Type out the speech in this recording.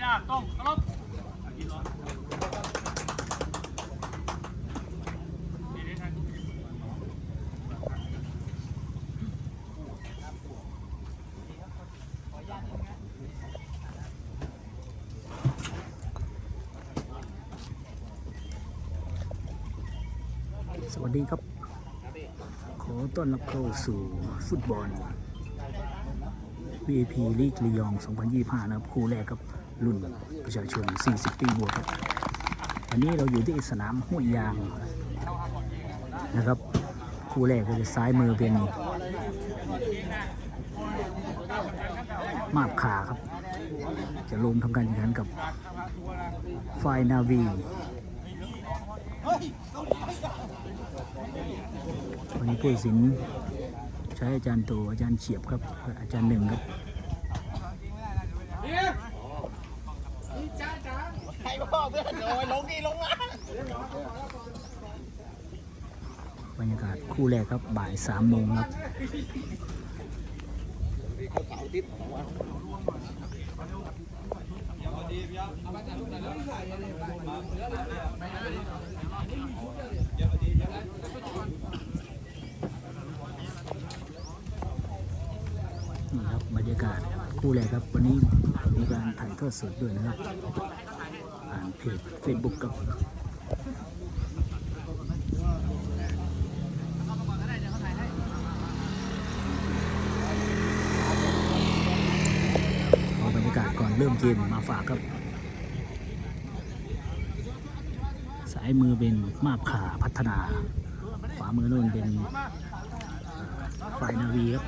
กีฬาต้องเคารพสวัสดีครับ ขอต้อนรับเข้าสู่ฟุตบอล VIP ลีกลียอง 2025 นะครับ คู่แรกครับรุ่นประชาชน 40 ปีบวกครับ วันนี้เราอยู่ที่สนามห้วยยางนะครับ คู่แรกก็จะซ้ายมือเป็นมาบขาครับ จะลงทำการแข่งขันกับไฟนาวีวันนี้ผู้สิน ใช้อาจารย์ตัวอาจารย์เฉียบครับ อาจารย์หนึ่งครับใครพ่อเพื่อนโอ้ยลงดีลงมาบรรยากาศคู่แรกครับบ่ายสามโมงครับเสาร์อาทิตย์ของวั นนี่ครับบรรยากาศคู่แรกครับ วันนี้มีการถ่ายทอดสดด้วยนะครับผ่านเพจ Facebook กับเอาบรรยากาศก่อนเริ่มเกมมาฝากครับ สายมือเป็นมาบขาพัฒนา ขวามือนู่นเป็นเอ่อฝ่ายนาวีครับ